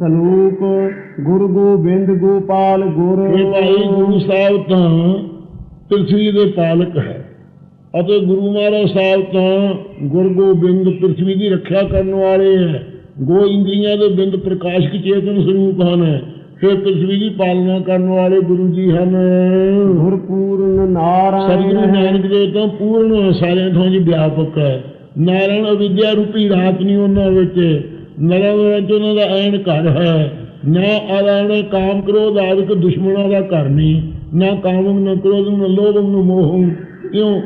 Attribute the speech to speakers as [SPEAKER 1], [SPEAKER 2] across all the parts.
[SPEAKER 1] ਸਲੂਕ ਗੁਰੂ ਗੋਬਿੰਦ ਗੋਪਾਲ ਗੁਰ।
[SPEAKER 2] ਇਹ ਭਾਈ ਗੁਰੂ ਸਾਹਿਬ ਤਾਂ ਪ੍ਰਿਥਵੀ ਦੇ ਪਾਲਕ ਹੈ। ਅਤੇ ਗੁਰੂ ਮਹਾਰਾਜ ਸਾਹਿਬ ਤਾਂ ਗੁਰੂ ਗੋਬਿੰਦ ਪ੍ਰਿਥਵੀ ਦੀ ਰੱਖਿਆ ਕਰਨ ਵਾਲੇ ਹੈ। ਗੋ ਇੰਦਰੀਆਂ ਦੇ ਬਿੰਦ ਪ੍ਰਕਾਸ਼ਕ ਚੇਤਨ ਸਰੂਪ ਹਨ। ਫਿਰ ਪ੍ਰਿਥਵੀ ਦੀ ਪਾਲਣਾ ਕਰਨ ਵਾਲੇ ਗੁਰੂ ਜੀ ਹਨ।
[SPEAKER 1] ਗੁਰ ਪੂਰਨ ਨਾਰਾਇਣ
[SPEAKER 2] ਸਤਿਗੁਰੂ ਨਾਨਕ ਦੇਵ ਤਾਂ ਪੂਰਨ ਸਾਰਿਆਂ ਥਾਂ ਜੀ ਵਿਆਪਕ ਹੈ। ਨਾਰਾਇਣ ਅਵਿਦਿਆ ਰੂਪੀ ਰਾਤ ਨਹੀਂ ਉਹਨਾਂ ਵਿੱਚ। ਨਰਾਂ ਵਿੱਚ ਉਹਨਾਂ ਦਾ ਐਨ ਘਰ ਹੈ। ਨਾ ਆਰਾਣੇ ਕਾਮ ਕ੍ਰੋਧ ਆਦਿਕ ਦੁਸ਼ਮਣਾਂ ਦਾ ਘਰ ਨਹੀਂ। ਨਾ ਕਾਮਮ ਨਾ ਕ੍ਰੋਧਮ ਨਾ ਲੋਭਮ ਨਾ ਮੋਹਮ ਕਿਉਂ?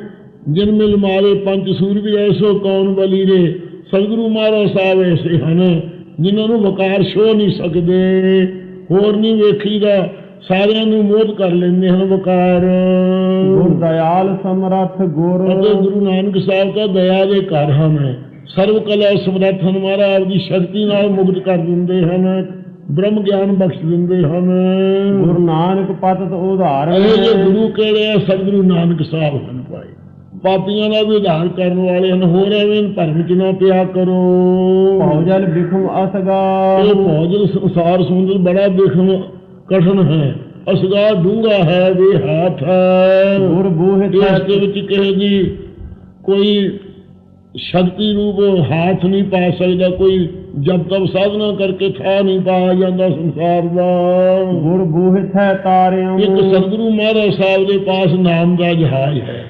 [SPEAKER 2] ਜਿਨ ਮਿਲ ਮਾਰੇ ਪੰਜ ਸੂਰਬੀ ਐਸੋ ਕੌਣ ਬਲੀ ਰੇ ਸਤਿਗੁਰੂ ਮਹਾਰਾਜ ਸਾਹਿਬ ਐਸੇ ਹਨ ਜਿਨ੍ਹਾਂ ਨੂੰ ਵਕਾਰ ਛੋ ਨਹੀਂ ਸਕਦੇ। ਹੋਰ ਨਹੀਂ ਵੇਖੀਦਾ। ਸਾਰਿਆਂ ਨੂੰ ਮੋਹ ਕਰ ਲੈਂਦੇ ਹਨ ਵਕਾਰ।
[SPEAKER 1] ਗੁਰ ਦਇਆਲ ਸਮਰੱਥ ਗੁਰ।
[SPEAKER 2] ਗੁਰੂ ਨਾਨਕ ਸਾਹਿਬ ਦਾ ਦਇਆ ਦੇ ਘਰ ਹਨ ਸਰਵ ਕਲਾ ਸਮਰੱਥ ਹਨ ਮਹਾਰਾਜ ਆਪਦੀ ਸ਼ਕਤੀ ਨਾਲ ਮੁਕਤ ਕਰ ਦਿੰਦੇ ਹਨ ਬ੍ਰਹਮ ਗਿਆਨ ਬਖਸ਼ ਦਿੰਦੇ ਹਨ।
[SPEAKER 1] ਗੁਰ ਨਾਨਕ ਪਤਤ ਉਧਾਰਨ
[SPEAKER 2] ਇਹ ਜੇ ਗੁਰੂ ਕਿਹੜੇ ਆ ਸਤਿਗੁਰੂ ਨਾਨਕ ਸਾਹਿਬ ਹਨ ਭਾਈ। ਪਾਪੀਆਂ ਦਾ ਵੀ ਉਧਾਰ ਕਰਨ ਵਾਲੇ ਹਨ ਹੋਰ ਐਵੇਂ ਭਰਮ ਚ ਨਾ ਪਿਆ ਕਰੋ।
[SPEAKER 1] ਭੌਜਲ ਬਿਖਮ ਅਸਗਾ।
[SPEAKER 2] ਇਹ ਭੋਜਨ ਸੰਸਾਰ ਸਮੁੰਦਰ ਬੜਾ ਦੇਖਣ ਕਠਨ ਹੈ ਅਸਗਾ ਡੂੰਗਾ ਹੈ ਵੀ ਹਾਥ
[SPEAKER 1] ਗੁਰ ਬੂਹਿ
[SPEAKER 2] ਇਸ ਦੇ ਵਿੱਚ ਦੀ ਕੋਈ ਸ਼ਕਤੀ ਰੂਪ ਹੱਥ ਨਹੀਂ ਪਾ ਸਕਦਾ ਕੋਈ ਜਬ ਤਬ ਸਾਧਨਾ ਕਰਕੇ ਥਾ ਨਹੀਂ ਪਾਇਆ ਜਾਂਦਾ ਸੰਸਾਰ ਦਾ।
[SPEAKER 1] ਗੁਰ ਬੂਹਿ ਥੈ ਤਾਰਿਆਂ
[SPEAKER 2] ਇੱਕ ਸਤਿਗੁਰੂ ਮਹਾਰਾਜ ਸਾਹਿਬ ਦੇ ਪਾਸ ਨਾਮ ਦਾ ਜਹਾਜ਼ ਹੈ।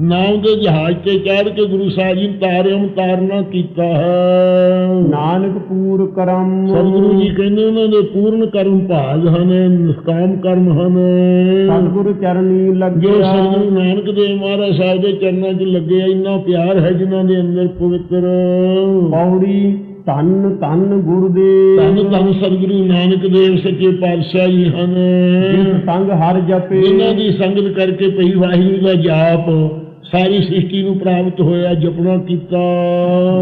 [SPEAKER 2] ਨਾਮ ਦੇ ਜਹਾਜ਼ ਤੇ ਚੜ੍ਹ ਕੇ ਗੁਰੂ ਸਾਹਿਬ ਜੀ ਤਾਰਿਆਂ ਤਾਰਨਾ ਕੀਤਾ ਹੈ।
[SPEAKER 1] ਨਾਨਕ ਪੂਰ ਕਰਮ।
[SPEAKER 2] ਸਤਿਗੁਰੂ ਜੀ ਕਹਿੰਦੇ ਉਹਨਾਂ ਦੇ ਪੂਰਨ ਕਰਮ ਭਾਗ ਹਨ ਨਿਸ਼ਕਾਮ ਕਰਮ ਹਨ।
[SPEAKER 1] ਸਤਿਗੁਰ ਚਰਨੀ
[SPEAKER 2] ਜੋ
[SPEAKER 1] ਲੱਗਿਆ।
[SPEAKER 2] ਸਤਿਗੁਰੂ ਨਾਨਕ ਦੇਵ ਮਹਾਰਾਜ ਸਾਹਿਬ ਦੇ ਚਰਨਾਂ 'ਚ ਲੱਗੇ ਇੰਨਾ ਪਿਆਰ ਹੈ ਜਿਨ੍ਹਾਂ ਦੇ ਅੰਦਰ ਪਵਿੱਤਰ।
[SPEAKER 1] ਪੌੜੀ ਧੰਨ ਧੰਨ ਗੁਰਦੇਵ।
[SPEAKER 2] ਧੰਨ ਧੰਨ ਸਤਿਗੁਰੂ ਨਾਨਕ ਦੇਵ ਸੱਚੇ ਪਾਤਸ਼ਾਹ ਜੀ ਹਨ।
[SPEAKER 1] ਜਿਸ ਸੰਗ ਹਰ ਜਪੇ।
[SPEAKER 2] ਜਿਨ੍ਹਾਂ ਦੀ ਸੰਗਤ ਕਰਕੇ ਪਈ ਵਾਹਿਗੁਰੂ ਦਾ ਜਾਪ। ਸਾਰੀ ਸ੍ਰਿਸ਼ਟੀ ਨੂੰ ਪ੍ਰਾਪਤ ਹੋਇਆ ਜਪਣਾ ਕੀਤਾ।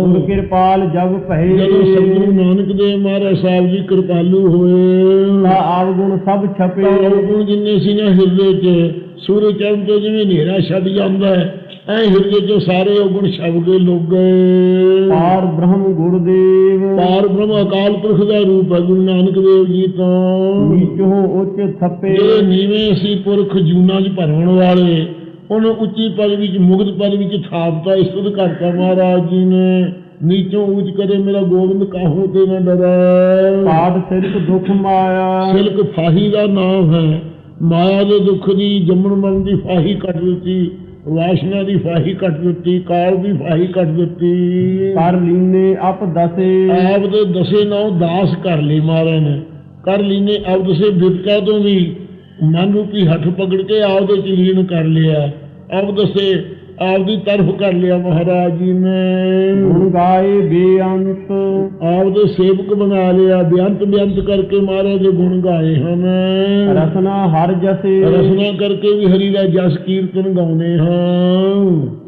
[SPEAKER 1] ਗੁਰ ਕਿਰਪਾਲ ਜਗ ਭਏ।
[SPEAKER 2] ਜਦੋਂ ਸਤਿਗੁਰੂ ਨਾਨਕ ਦੇਵ ਮਹਾਰਾਜ ਸਾਹਿਬ ਜੀ ਕਿਰਪਾਲੂ ਹੋਏ
[SPEAKER 1] ਤਾ ਆਵਗੁਣ ਸਭ ਛਪੇ।
[SPEAKER 2] ਉਹ ਜਿੰਨੇ ਸੀ ਨਾ ਹਿਰਦੇ 'ਚ ਸੂਰਜ ਚੜ੍ਹਨ ਤੋਂ ਜਿਵੇਂ ਹਨੇਰਾ ਛੱਡ ਜਾਂਦਾ ਹੈ ਐ ਹਿਰਦੇ 'ਚੋਂ ਸਾਰੇ ਔਗਣ ਛਪ ਗਏ ਲੋਕ ਗਏ।
[SPEAKER 1] ਪਾਰ ਬ੍ਰਹਮ ਗੁਰਦੇਵ।
[SPEAKER 2] ਪਾਰ ਬ੍ਰਹਮ ਅਕਾਲ ਪੁਰਖ ਦਾ ਰੂਪ ਹੈ ਗੁਰੂ ਨਾਨਕ ਦੇਵ ਜੀ ਤੋਂ।
[SPEAKER 1] ਨੀਚੋ ਉੱਚ ਥੱਪੇ।
[SPEAKER 2] ਜਿਹੜੇ ਨੀਵੇਂ ਸੀ ਪੁਰਖ ਜੂਨਾਂ 'ਚ ਭਰਵਣ ਵਾਲੇ ਉਹਨੂੰ ਉੱਚੀ ਪਦ ਵਿੱਚ ਮੁਕਤ ਪਦ ਵਿੱਚ ਥਾਪਤਾ ਇਸਤ ਕਰਤਾ ਮਹਾਰਾਜ ਜੀ ਨੇ। ਨੀਚੋਂ ਉੱਚ ਕਰੇ ਮੇਰਾ ਗੋਬਿੰਦ ਕਾਹੂ ਤੇ ਨਾ ਡਰੈ।
[SPEAKER 1] ਪਾਦ ਸਿਰਕ ਦੁਖ ਮਾਇਆ।
[SPEAKER 2] ਸਿਲਕ ਫਾਹੀ ਦਾ ਨਾਮ ਹੈ। ਮਾਇਆ ਦੇ ਦੁੱਖ ਦੀ ਜੰਮਣ ਮਰਨ ਦੀ ਫਾਹੀ ਕੱਟ ਦਿੱਤੀ ਵਾਸ਼ਨਾ ਦੀ ਫਾਹੀ ਕੱਟ ਦਿੱਤੀ ਕਾਲ ਦੀ ਫਾਹੀ ਕੱਟ ਦਿੱਤੀ।
[SPEAKER 1] ਕਰ ਲੀਨੇ ਅਪ ਦਸੇ।
[SPEAKER 2] ਆਪ ਦੇ ਦਸੇ ਨੌ ਦਾਸ ਕਰ ਲਈ ਮਹਾਰਾਜ ਨੇ। ਕਰ ਲੀਨੇ ਆਪ ਦਸੇ ਬਿਰਕਾ ਤੋਂ ਵੀ। ਮਨ ਰੂਪੀ ਹੱਥ ਪਕੜ ਕੇ ਆਪ ਦੇ ਚ ਲੀਨ ਕਰ ਲਿਆ। ਆਪ ਦਸੇ ਆਪ ਦੀ ਤਰਫ ਕਰ ਲਿਆ ਮਹਾਰਾਜ ਜੀ ਨੇ।
[SPEAKER 1] ਗੁਣ ਗਾਏ ਬੇਅੰਤ।
[SPEAKER 2] ਆਪ ਦੇ ਸੇਵਕ ਬਣਾ ਲਿਆ ਬੇਅੰਤ ਬੇਅੰਤ ਕਰਕੇ ਮਹਾਰਾਜ ਦੇ ਗੁਣ ਗਾਏ ਹਨ।
[SPEAKER 1] ਰਸਨਾ ਹਰ ਜਸੇ।
[SPEAKER 2] ਰਸਨਾ ਕਰਕੇ ਵੀ ਹਰੀ ਦਾ ਜਸ ਕੀਰਤਨ ਗਾਉਂਦੇ ਹਾਂ।